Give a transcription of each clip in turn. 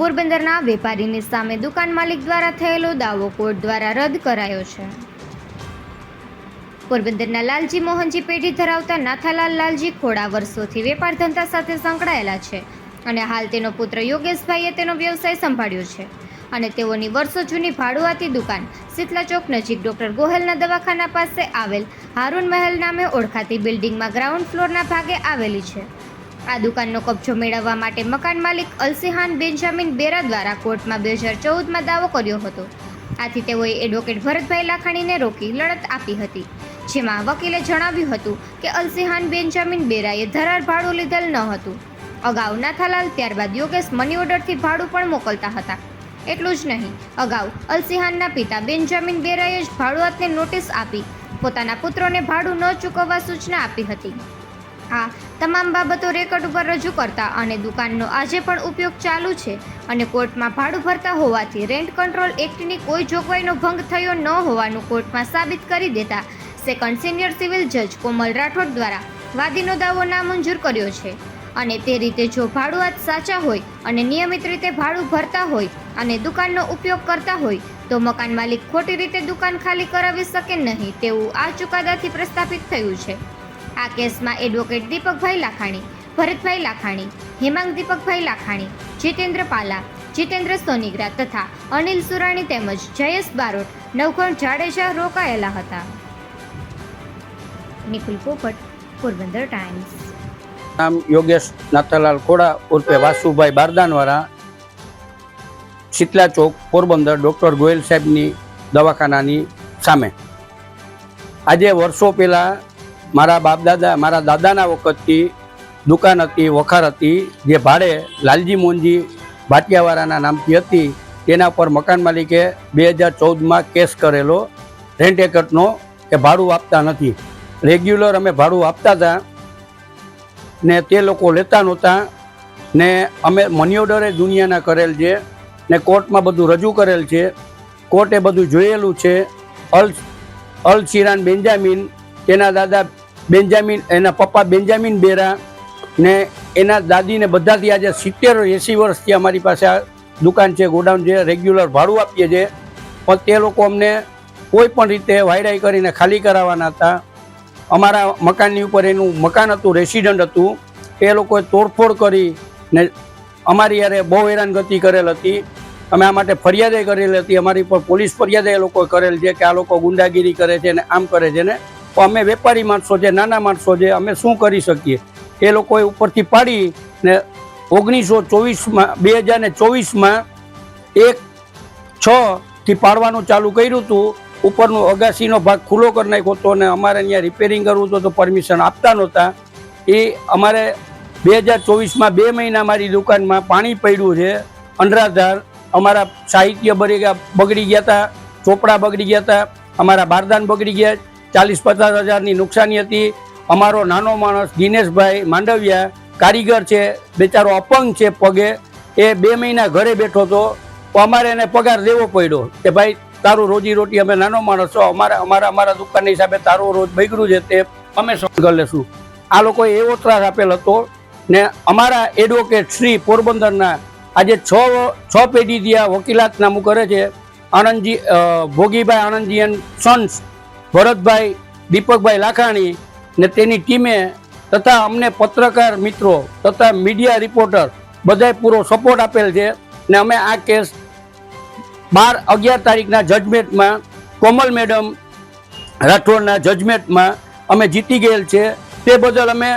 પોરબંદરના વેપારીની સામે દુકાન માલિક દ્વારા થયેલો દાવો કોર્ટ દ્વારા રદ કરાયો છે. પોરબંદરના લાલજી મોહનજી પેઢી ધરાવતા નાથાલાલ લાલજી ખોડા વર્ષોથી વેપાર ધંધા સાથે સંકળાયેલા છે અને હાલ તેનો પુત્ર યોગેશભાઈએ તેનો વ્યવસાય સંભાળ્યો છે અને તેઓની વર્ષો જૂની ભાડુઆતી દુકાન શીતલા ચોક નજીક ડોક્ટર ગોહેલના દવાખાના પાસે આવેલ હારૂન મહેલ નામે ઓળખાતી બિલ્ડિંગમાં ગ્રાઉન્ડ ફ્લોરના ભાગે આવેલી છે. આ દુકાનનો કબજો મેળવવા માટે મકાન માલિક અલસીહાન બેન્જામિન બેરા દ્વારા કોર્ટમાં બે હજાર ચૌદમાં દાવો કર્યો હતો. આથી તેઓએ એડવોકેટ ભરતભાઈ લાખાણીને રોકી લડત આપી હતી. જેમાં વકીલે જણાવ્યું હતું કે અલસીહાન બેન્જામિન બેરાએ ધરાર ભાડું લીધેલ ન હતું. અગાઉ નાથાલાલ, ત્યારબાદ યોગેશ મની ઓર્ડરથી ભાડું પણ મોકલતા હતા. એટલું જ નહીં, અગાઉ અલસિહાનના પિતા બેન્જામિન બેરાએ જ ભાડુઆતને નોટિસ આપી, પોતાના પુત્રોને ભાડું ન ચૂકવવા સૂચના આપી હતી. આ તમામ બાબતો રેકર્ડ ઉપર રજૂ કરતા અને દુકાનનો આજે પણ ઉપયોગ ચાલુ છે અને કોર્ટમાં ભાડું ભરતા હોવાથી રેન્ટ કંટ્રોલ એક્ટની કોઈ જોગવાઈનો ભંગ થયો ન હોવાનું કોર્ટમાં સાબિત કરી દેતા સેકન્ડ સિનિયર સિવિલ જજ કોમલ રાઠોડ દ્વારા વાદીનો દાવો નામંજૂર કર્યો છે. અને તે રીતે જો ભાડુઆત સાચા હોય અને નિયમિત રીતે ભાડું ભરતા હોય અને દુકાનનો ઉપયોગ કરતા હોય તો મકાન માલિક ખોટી રીતે દુકાન ખાલી કરાવી શકે નહીં તેવું આ ચુકાદાથી પ્રસ્થાપિત થયું છે. આ કેસમાં એડવોકેટ દીપકભાઈ લાખાણી, ભરતભાઈ લાખાણી, હેમાંગ દીપકભાઈ લાખાણી, જીતેન્દ્ર પાલા, જીતેન્દ્ર સોનીગ્રા તથા અનિલ સુરાણી તેમજ જયેશ બારોટ નવઘણ જાડેજા રોકાયેલા હતા. નિકુલ પોપટ, પોરબંદર ટાઈમ્સ. નામ યોગેશ નાથાલાલ ખોડા ઉર્ફે વાસુભાઈ બારદાનવાળા, શીતલા ચોક, પોરબંદર, ડૉક્ટર ગોયલ સાહેબની દવાખાનાની સામે. આજે વર્ષો પહેલાં મારા બાપ દાદા મારા દાદાના વખતથી દુકાન હતી, વખાર હતી, જે ભાડે લાલજી મોનજી ભાટિયાવાળાના નામથી હતી, તેના પર મકાન માલિકે બે હજાર ચૌદમાં કેસ કરેલો રેન્ટ એકટનો કે ભાડું આપતા નથી. રેગ્યુલર અમે ભાડું આપતા હતા ને તે લોકો લેતા નહોતા ને અમે મની ઓર્ડરે દુનિયાના કરેલ છે ને કોર્ટમાં બધું રજૂ કરેલ છે. કોર્ટે બધું જોયેલું છે. અલ અલ શિરાન બેન્જામિન, તેના દાદા બેન્જામિન, એના પપ્પા બેન્જામિન બેરા ને એના દાદીને બધાથી આજે સિત્તેર એંસી વર્ષથી અમારી પાસે આ દુકાન છે, ગોડાઉન છે, રેગ્યુલર ભાડું આપીએ છીએ. પણ તે લોકો અમને કોઈ પણ રીતે વાયરાઈ કરીને ખાલી કરાવવાના હતા. અમારા મકાનની ઉપર એનું મકાન હતું, રેસિડન્ટ હતું. એ લોકોએ તોડફોડ કરી ને અમારી યારે બહુ હેરાનગતિ કરેલ હતી. અમે આ માટે ફરિયાદે કરેલી હતી. અમારી પર પોલીસ ફરિયાદે એ લોકોએ કરેલ છે કે આ લોકો ગુંડાગીરી કરે છે ને આમ કરે છે ને તો અમે વેપારી માણસો છે, નાના માણસો છે, અમે શું કરી શકીએ? એ લોકોએ ઉપરથી પાડી ને ઓગણીસો ચોવીસમાં, બે હજાર ને ચોવીસમાં એક છ થી પાડવાનું ચાલુ કર્યું હતું. ઉપરનો અગાસીનો ભાગ ખુલ્લો કરી નાખ્યો હતો અને અમારે અહીંયા રિપેરિંગ કરવું હતું તો પરમિશન આપતા નહોતા. એ અમારે બે હજાર ચોવીસમાં બે મહિના મારી દુકાનમાં પાણી પડ્યું છે અંડરાધાર અમારા સાહિત્ય બળી ગયા, બગડી ગયા હતા, ચોપડા બગડી ગયા હતા, અમારા બારદાન બગડી ગયા. ચાલીસ પચાસ હજારની નુકસાની હતી. અમારો નાનો માણસ દિનેશભાઈ માંડવિયા કારીગર છે, બેચારો અપંગ છે પગે. એ બે મહિના ઘરે બેઠો હતો. અમારે એને પગાર દેવો પડ્યો કે ભાઈ, તારું રોજી રોટી અમે નાનો માણસ છો, અમારા અમારા અમારા દુકાનની હિસાબે તારું રોજ બગડ્યું છે, તે અમે સહન લેશું. આ લોકોએ એવો ત્રાસ આપેલ હતો ને અમારા એડવોકેટ શ્રી પોરબંદરના આજે છ છ પેઢીથી આ વકીલાત નામું કરે છે. આનંદજી ભોગીભાઈ આનંદજી એન્ડ સન્સ ભરતભાઈ, દીપકભાઈ લાખાણી ને તેની ટીમે તથા અમને પત્રકાર મિત્રો તથા મીડિયા રિપોર્ટર બધાએ પૂરો સપોર્ટ આપેલ છે ને અમે આ કેસ બાર અગિયાર તારીખના જજમેન્ટમાં કોમલ મેડમ રાઠોડના જજમેન્ટમાં અમે જીતી ગયેલ છે. તે બદલ અમે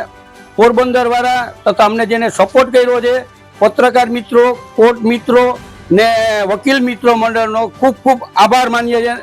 પોરબંદરવાળા તથા અમને જેને સપોર્ટ કર્યો છે, પત્રકાર મિત્રો કોર્ટ મિત્રો ને વકીલ મિત્રો મંડળનો ખૂબ ખૂબ આભાર માનીએ છીએ.